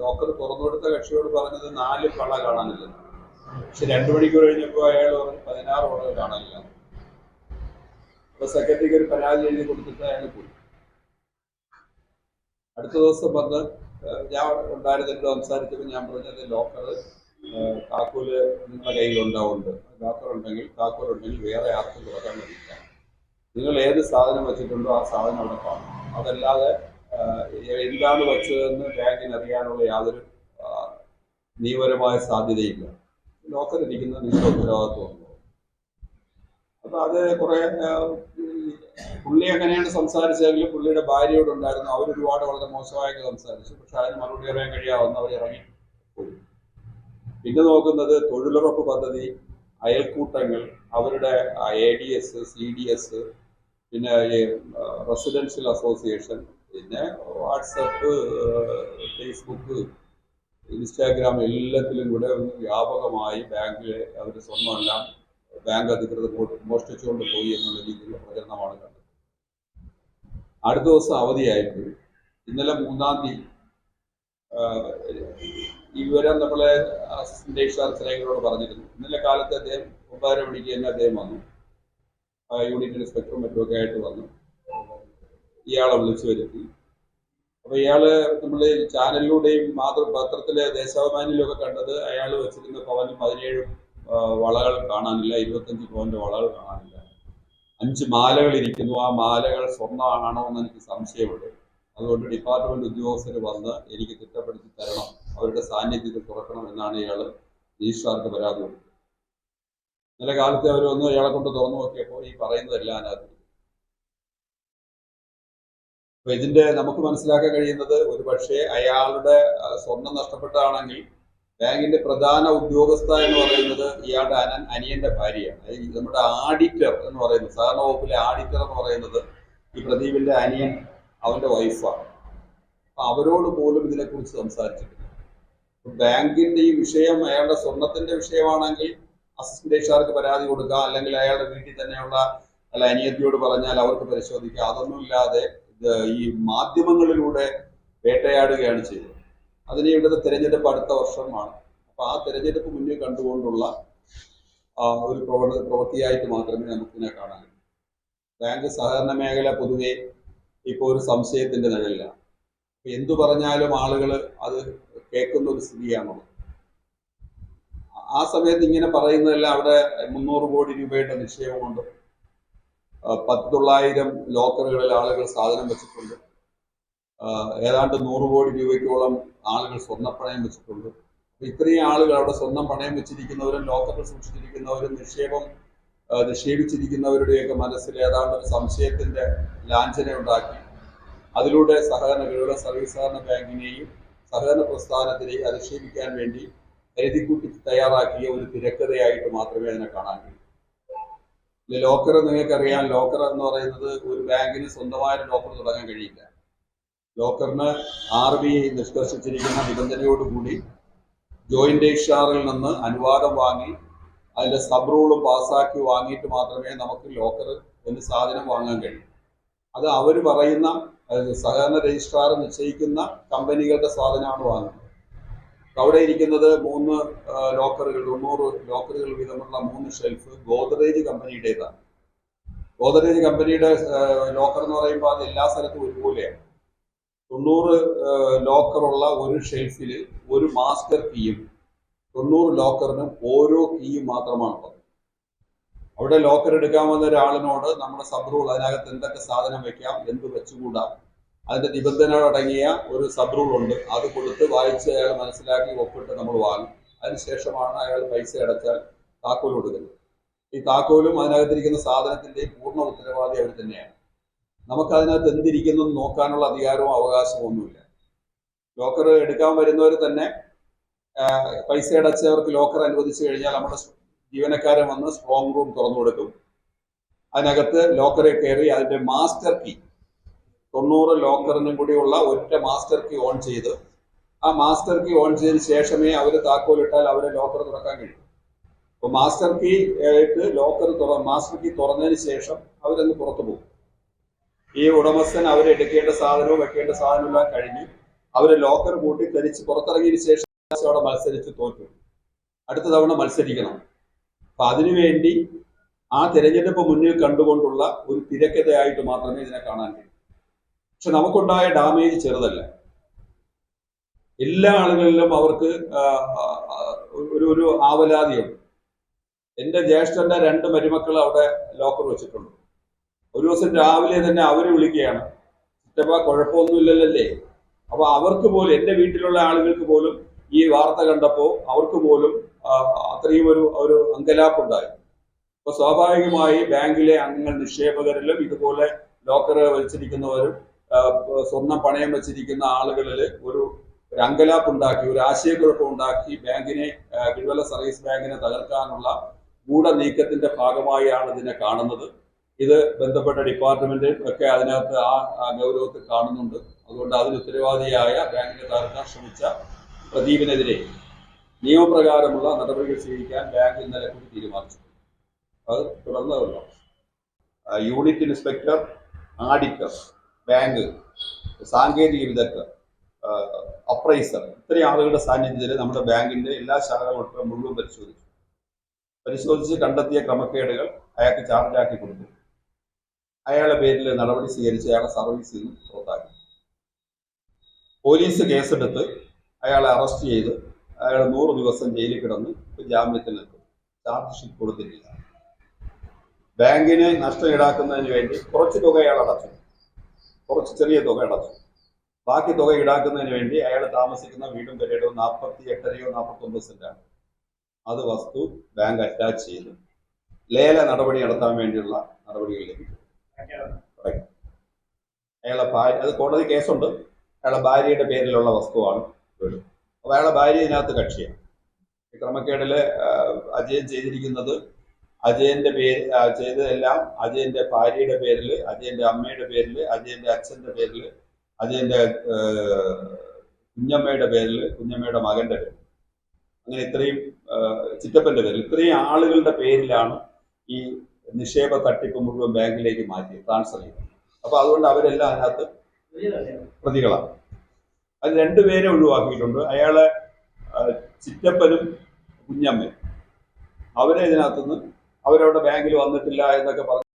Locker തുറന്നു കൊടുത്ത കക്ഷിയോട് പറഞ്ഞത് നാല് വള കാണാനില്ല. പക്ഷെ രണ്ടു മണിക്കൂർ കഴിഞ്ഞപ്പോൾ അയാൾ പറഞ്ഞു പതിനാറ് വളകൾ കാണാനില്ല. അപ്പൊ സെക്രട്ടറിക്ക് ഒരു പരാതി എഴുതി കൊടുത്തിട്ട് അയാൾ പോയി. അടുത്ത ദിവസം വന്ന് ഞാൻ ഉണ്ടായിരുന്നല്ലോ സംസാരിച്ചപ്പോൾ ഞാൻ പറഞ്ഞത് ലോക്കർ താക്കോൽ നിങ്ങളുടെ കയ്യിൽ ഉണ്ടാവുന്നുണ്ട്. ലോക്കർ ഉണ്ടെങ്കിൽ താക്കോൽ ഉണ്ടെങ്കിൽ വേറെ ആർക്കും തുറക്കാൻ പറ്റില്ല. നിങ്ങൾ ഏത് സാധനം വെച്ചിട്ടുണ്ടോ ആ സാധനം അവിടെ കാണും. അതല്ലാതെ എന്താണ് വെച്ചതെന്ന് ബാങ്കിന് അറിയാനുള്ള യാതൊരു നിയമപരമായ സാധ്യതയില്ല. ലോക്കർ ഇരിക്കുന്നത് നിങ്ങളുടെ ഉത്തരവാദിത്വമാണ് അപ്പൊ അത് കുറെ പുള്ളി അങ്ങനെയാണ് സംസാരിച്ചതെങ്കിലും പുള്ളിയുടെ ഭാര്യയോടുണ്ടായിരുന്നു അവർ ഒരുപാട് വളരെ മോശമായൊക്കെ സംസാരിച്ചു. പക്ഷെ അതിന് മറുപടി പറയാൻ കഴിയാവുന്ന അവർ ഇറങ്ങി പോയി. പിന്നെ നോക്കുന്നത് തൊഴിലുറപ്പ് പദ്ധതി അയൽക്കൂട്ടങ്ങൾ അവരുടെ A D S C D S പിന്നെ റെസിഡൻഷ്യൽ അസോസിയേഷൻ പിന്നെ വാട്സപ്പ് ഫേസ്ബുക്ക് ഇൻസ്റ്റാഗ്രാം എല്ലാത്തിലും കൂടെ വ്യാപകമായി ബാങ്കിലെ അവർ സ്വന്തമെല്ലാം ബാങ്ക് അധികൃതർ മോഷ്ടിച്ചുകൊണ്ട് പോയി എന്നുള്ള രീതിയിലുള്ള പ്രചരണമാണ് കണ്ടത്. അടുത്ത ദിവസം അവധിയായിട്ട് ഇന്നലെ മൂന്നാം തീയതി ഇവരെ നമ്മളെ അസിസ്റ്റന്റ് രജിസ്ട്രാർ ചിലങ്ങളോട് പറഞ്ഞിരുന്നു. ഇന്നലെ കാലത്ത് അദ്ദേഹം ഒമ്പതര മണിക്ക് തന്നെ അദ്ദേഹം വന്നു. യൂണിറ്റ് ഇൻസ്പെക്ടറും മറ്റുമൊക്കെ ആയിട്ട് വന്നു. ഇയാളെ വിളിച്ചു വരുത്തി. അപ്പൊ ഇയാൾ നമ്മൾ ചാനലിലൂടെയും മാതൃപത്രത്തിലെ പത്രത്തിലെ ദേശാഭിമാനിയിലും ഒക്കെ കണ്ടത് അയാൾ വെച്ചിരുന്ന പവന് പതിനേഴ് വളകൾ കാണാനില്ല ഇരുപത്തഞ്ച് പവന്റെ വളകൾ കാണാനില്ല. അഞ്ച് മാലകൾ ഇരിക്കുന്നു. ആ മാലകൾ സ്വർണമാണോ എന്ന് എനിക്ക് സംശയമുണ്ട്. അതുകൊണ്ട് ഡിപ്പാർട്ട്മെന്റ് ഉദ്യോഗസ്ഥർ വന്ന് എനിക്ക് തിട്ടപ്പെടുത്തി തരണം. അവരുടെ സാന്നിധ്യത്തിൽ തുറക്കണം എന്നാണ് ഇയാൾ രജിസ്ട്രാർക്ക് പരാതി കൊടുത്തത്. നല്ല കാലത്ത് അവർ വന്ന് ഇയാളെ കൊണ്ട് തുറന്നു നോക്കിയപ്പോൾ ഈ പറയുന്നതെല്ലാം അതിനകത്ത് അപ്പൊ ഇതിന്റെ നമുക്ക് മനസ്സിലാക്കാൻ കഴിയുന്നത് ഒരു പക്ഷേ അയാളുടെ സ്വർണം നഷ്ടപ്പെട്ടാണെങ്കിൽ ബാങ്കിന്റെ പ്രധാന ഉദ്യോഗസ്ഥ എന്ന് പറയുന്നത് ഇയാളുടെ അനൻ അനിയന്റെ ഭാര്യയാണ്. നമ്മുടെ ആഡിറ്റർ എന്ന് പറയുന്നത് സഹകരണ വകുപ്പിലെ ആഡിറ്റർ എന്ന് പറയുന്നത് ഈ പ്രദീപിന്റെ അനിയൻ അവന്റെ വൈഫാണ് അപ്പൊ അവരോട് പോലും ഇതിനെക്കുറിച്ച് സംസാരിച്ചിട്ടില്ല. ബാങ്കിന്റെ ഈ വിഷയം അയാളുടെ സ്വർണത്തിന്റെ വിഷയമാണെങ്കിൽ അസിസ്റ്റന്റ് ഏഷ്യാർക്ക് പരാതി കൊടുക്കുക അല്ലെങ്കിൽ അയാളുടെ വീട്ടിൽ തന്നെയുള്ള അല്ല അനിയത്തിയോട് പറഞ്ഞാൽ അവർക്ക് പരിശോധിക്കാം. അതൊന്നും ഇല്ലാതെ ഇത് ഈ മാധ്യമങ്ങളിലൂടെ വേട്ടയാടുകയാണ് ചെയ്തത് അതിന് ഇവിടുത്തെ തെരഞ്ഞെടുപ്പ് അടുത്ത വർഷമാണ്. അപ്പൊ ആ തെരഞ്ഞെടുപ്പ് മുന്നിൽ കണ്ടുകൊണ്ടുള്ള ഒരു പ്രവണത പ്രവൃത്തിയായിട്ട് മാത്രമേ നമുക്കിതിനെ കാണാൻ. ബാങ്ക് സഹകരണ മേഖല പൊതുവെ ഇപ്പോൾ ഒരു സംശയത്തിന്റെ നിഴലിലാണ്. എന്തു പറഞ്ഞാലും ആളുകൾ അത് കേൾക്കുന്ന ഒരു സ്ഥിതിയാണുള്ളത്. ആ സമയത്ത് ഇങ്ങനെ പറയുന്നതെല്ലാം അവിടെ മുന്നൂറ് കോടി രൂപയുടെ നിക്ഷേപമുണ്ട് ആ, പത്ത് ലോക്കറുകളിൽ ആളുകൾ സാധനം വെച്ചിട്ടുണ്ട്. ഏതാണ്ട് നൂറ് കോടി രൂപയ്ക്കോളം ആളുകൾ സ്വർണപ്പണയം വെച്ചിട്ടുണ്ട്. അപ്പൊ ഇത്രയും ആളുകൾ അവിടെ സ്വർണം പണയം വെച്ചിരിക്കുന്നവരും ലോക്കറിൽ സൂക്ഷിച്ചിരിക്കുന്നവരും നിക്ഷേപം നിക്ഷേപിച്ചിരിക്കുന്നവരുടെയൊക്കെ മനസ്സിൽ ഏതാണ്ട് ഒരു സംശയത്തിന്റെ ലാഞ്ചന ഉണ്ടാക്കി. അതിലൂടെ സഹകരണ ഗരുഡ സർവീസ് സഹകരണ ബാങ്കിനെയും സഹകരണ പ്രസ്ഥാനത്തിനെയും അധിക്ഷേപിക്കാൻ വേണ്ടി എഴുതിക്കൂട്ടി തയ്യാറാക്കിയ ഒരു തിരക്കഥയായിട്ട് മാത്രമേ അതിനെ കാണാൻ കഴിയൂ. ലോക്കർ നിങ്ങൾക്കറിയാം. ലോക്കർ എന്ന് പറയുന്നത് ഒരു ബാങ്കിന് സ്വന്തമായ ലോക്കർ തുടങ്ങാൻ കഴിയില്ല. ലോക്കറിന് ആർ ബി ഐ നിഷ്കർഷിച്ചിരിക്കുന്ന നിബന്ധനയോടുകൂടി ജോയിന്റ് രജിസ്ട്രാറിൽ നിന്ന് അനുവാദം വാങ്ങി അതിന്റെ സബ് റൂൾ പാസ്സാക്കി വാങ്ങിയിട്ട് മാത്രമേ നമുക്ക് ലോക്കർ എന്ന് സാധനം വാങ്ങാൻ കഴിയൂ. അത് അവർ പറയുന്ന സഹകരണ രജിസ്ട്രാർ നിശ്ചയിക്കുന്ന കമ്പനികളുടെ സാധനമാണ് വാങ്ങുന്നത്. അവിടെ ഇരിക്കുന്നത് മൂന്ന് ലോക്കറുകൾ തൊണ്ണൂറ് ലോക്കറുകൾ വീതമുള്ള മൂന്ന് ഷെൽഫ് ഗോദറേജ് കമ്പനിയുടേതാണ്. ഗോദറേജ് കമ്പനിയുടെ ലോക്കർ എന്ന് പറയുമ്പോൾ അത് എല്ലാ സ്ഥലത്തും ഒരുപോലെയാണ്. തൊണ്ണൂറ് ലോക്കറുള്ള ഒരു ഷെൽഫിൽ ഒരു മാസ്റ്റർ കീയും തൊണ്ണൂറ് ലോക്കറിനും ഓരോ കീയും മാത്രമാണുള്ളത്. അവിടെ ലോക്കർ എടുക്കാൻ വന്ന ഒരാളിനോട് നമ്മുടെ സബ് റൂൾ അതിനകത്ത് എന്തൊക്കെ സാധനം വെക്കാം എന്ത് വെച്ചുകൂടാ അതിന്റെ നിബന്ധനകളടങ്ങിയ ഒരു സബ് റൂൾ ഉണ്ട് അത് കൊടുത്ത് വായിച്ച് അയാൾ മനസ്സിലാക്കി ഒപ്പിട്ട് നമ്മൾ വാങ്ങും. അതിനുശേഷമാണ് അയാൾ പൈസ അടച്ചാൽ താക്കോൽ കൊടുക്കുന്നത്. ഈ താക്കോലും അതിനകത്തിരിക്കുന്ന സാധനത്തിന്റെ പൂർണ ഉത്തരവാദി അവർ തന്നെയാണ്. നമുക്ക് അതിനകത്ത് എന്തിരിക്കുന്നു നോക്കാനുള്ള അധികാരവും അവകാശവും ഒന്നുമില്ല. ലോക്കർ എടുക്കാൻ വരുന്നവർ തന്നെ പൈസ അടച്ചവർക്ക് ലോക്കർ അനുവദിച്ചു കഴിഞ്ഞാൽ നമ്മുടെ ജീവനക്കാരൻ വന്ന് സ്ട്രോങ് റൂം തുറന്നു കൊടുക്കും. അതിനകത്ത് ലോക്കറിൽ കയറി അതിന്റെ മാസ്റ്റർ കീ തൊണ്ണൂറ് ലോക്കറിനും കൂടിയുള്ള ഒറ്റ മാസ്റ്റർ കീ ഓൺ ചെയ്ത് ആ മാസ്റ്റർ കീ ഓൺ ചെയ്തതിന് ശേഷമേ അവർ താക്കോലിട്ടാൽ അവരെ ലോക്കർ തുറക്കാൻ കഴിയും. അപ്പോൾ മാസ്റ്റർ കീ ആയിട്ട് ലോക്കർ തുറ മാസ്റ്റർ കീ തുറന്നതിന് ശേഷം അവരന്ന് പുറത്തു പോകും. ഈ ഉടമസ്ഥൻ അവരെടുക്കേണ്ട സാധനവും വെക്കേണ്ട സാധനവും എല്ലാം കഴിഞ്ഞ് അവർ ലോക്കർ കൂട്ടി ധരിച്ച് പുറത്തിറങ്ങിയതിന് ശേഷം അവിടെ മത്സരിച്ച് തോറ്റു. അടുത്ത തവണ മത്സരിക്കണം. അപ്പൊ അതിനുവേണ്ടി ആ തിരഞ്ഞെടുപ്പ് മുന്നിൽ കണ്ടുകൊണ്ടുള്ള ഒരു തിരക്കഥയായിട്ട് മാത്രമേ ഇതിനെ കാണാൻ കഴിയൂ. പക്ഷെ നമുക്കുണ്ടായ ഡാമേജ് ചെറുതല്ല. എല്ലാ ആളുകളിലും അവർക്ക് ഒരു ഒരു ആവലാതിയുണ്ട്. എന്റെ ജ്യേഷ്ഠന്റെ രണ്ട് മരുമക്കൾ അവിടെ ലോക്കർ വെച്ചിട്ടുണ്ട്. ഒരു ദിവസം രാവിലെ തന്നെ അവർ വിളിക്കുകയാണ്. ചിറ്റപ്പ കുഴപ്പമൊന്നുമില്ലല്ലേ അപ്പോൾ അവർക്ക് പോലും എന്റെ വീട്ടിലുള്ള ആളുകൾക്ക് പോലും ഈ വാർത്ത കണ്ടപ്പോൾ അവർക്ക് പോലും അത്രയും ഒരു ഒരു അങ്കലാപ്പുണ്ടായി. അപ്പോൾ സ്വാഭാവികമായി ബാങ്കിലെ അംഗങ്ങൾ നിക്ഷേപകരിലും ഇതുപോലെ ലോക്കർ വെച്ചിരിക്കുന്നവരും ആ, സ്വർണം പണയം വെച്ചിരിക്കുന്ന ആളുകളിൽ ഒരു അങ്കലാപ്പ് ഉണ്ടാക്കി ഒരു ആശയക്കുഴപ്പം ഉണ്ടാക്കി ബാങ്കിനെ കിഴിവല സർവീസ് ബാങ്കിനെ തകർക്കാനുള്ള ഗൂഢനീക്കത്തിന്റെ ഭാഗമായാണ് ഇതിനെ കാണുന്നത്. ഇത് ബന്ധപ്പെട്ട ഡിപ്പാർട്ട്മെന്റ് ഒക്കെ അതിനകത്ത് ആ ഗൗരവത്തിൽ കാണുന്നുണ്ട്. അതുകൊണ്ട് അതിന് ഉത്തരവാദിയായ ബാങ്കിനെ തകർക്കാൻ ശ്രമിച്ച പ്രദീപിനെതിരെ നിയമപ്രകാരമുള്ള നടപടികൾ സ്വീകരിക്കാൻ ബാങ്ക് ഇന്നലെ കൂടി തീരുമാനിച്ചു. അത് തുടർന്നതല്ല യൂണിറ്റ് ഇൻസ്പെക്ടർ ആഡിറ്റർ ബാങ്ക് സാങ്കേതിക വിദഗ്ധർ അപ്രൈസർ ഇത്രയും ആളുകളുടെ സാന്നിധ്യത്തിൽ നമ്മുടെ ബാങ്കിന്റെ എല്ലാ ശാഖകളും മുഴുവൻ പരിശോധിച്ചു. പരിശോധിച്ച് കണ്ടെത്തിയ ക്രമക്കേടുകൾ അയാൾക്ക് ചാർജാക്കി കൊടുത്തു. അയാളുടെ പേരിൽ നടപടി സ്വീകരിച്ച് അയാളെ സർവീസിൽ നിന്ന് പുറത്താക്കി. പോലീസ് കേസെടുത്ത് അയാളെ അറസ്റ്റ് ചെയ്ത് അയാൾ നൂറ് ദിവസം ജയിലിൽ കിടന്ന് ഇപ്പൊ ജാമ്യത്തിൽ നിൽക്കും ചാർജ് ഷീറ്റ് കൊടുത്തിട്ടില്ല. ബാങ്കിന് നഷ്ടം ഈടാക്കുന്നതിന് വേണ്ടി കുറച്ച് തുക അയാൾ അടച്ചു. കുറച്ച് ചെറിയ തുക അടച്ചു ബാക്കി തുക ഈടാക്കുന്നതിന് വേണ്ടി അയാൾ താമസിക്കുന്ന വീടും പെരേടോ നാൽപ്പത്തി എട്ടരയോ നാൽപ്പത്തി ഒമ്പത് സെന്റാണ്. അത് വസ്തു ബാങ്ക് അറ്റാച്ച് ചെയ്ത് ലേല നടപടി നടത്താൻ വേണ്ടിയുള്ള നടപടികളിലേക്ക് അയാളെ ഭാര്യ അത് കോടതി കേസുണ്ട്. അയാളെ ഭാര്യയുടെ പേരിലുള്ള വസ്തുവാണ് വീട്. അപ്പോൾ അയാളെ ഭാര്യ ഇതിനകത്ത് കക്ഷിയാണ്. ക്രമക്കേടിൽ ആ, ചെയ്തിരിക്കുന്നത് അജയന്റെ പേര് ചെയ്തതെല്ലാം അജയന്റെ ഭാര്യയുടെ പേരിൽ അജയന്റെ അമ്മയുടെ പേരിൽ അജയന്റെ അച്ഛന്റെ പേരിൽ അജയന്റെ കുഞ്ഞമ്മയുടെ പേരിൽ കുഞ്ഞമ്മയുടെ മകന്റെ പേരിൽ അങ്ങനെ ഇത്രയും ചിറ്റപ്പന്റെ പേരിൽ ഇത്രയും ആളുകളുടെ പേരിലാണ് ഈ നിക്ഷേപ തട്ടിപ്പ് മുഴുവൻ ബാങ്കിലേക്ക് മാറ്റി ട്രാൻസ്ഫർ ചെയ്തത്. അപ്പൊ അതുകൊണ്ട് അവരെല്ലാം അതിനകത്ത് പ്രതികളാണ്. അത് രണ്ടുപേരെ ഒഴിവാക്കിയിട്ടുണ്ട്. അയാളെ ചിറ്റപ്പനും കുഞ്ഞമ്മയും. അവരെ ഇതിനകത്തുനിന്ന് അവരവിടെ ബാങ്കിൽ വന്നിട്ടില്ല എന്നൊക്കെ പറഞ്ഞു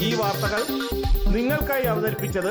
ഈ വാർത്തകൾ നിങ്ങൾക്കായി അവതരിപ്പിച്ചത്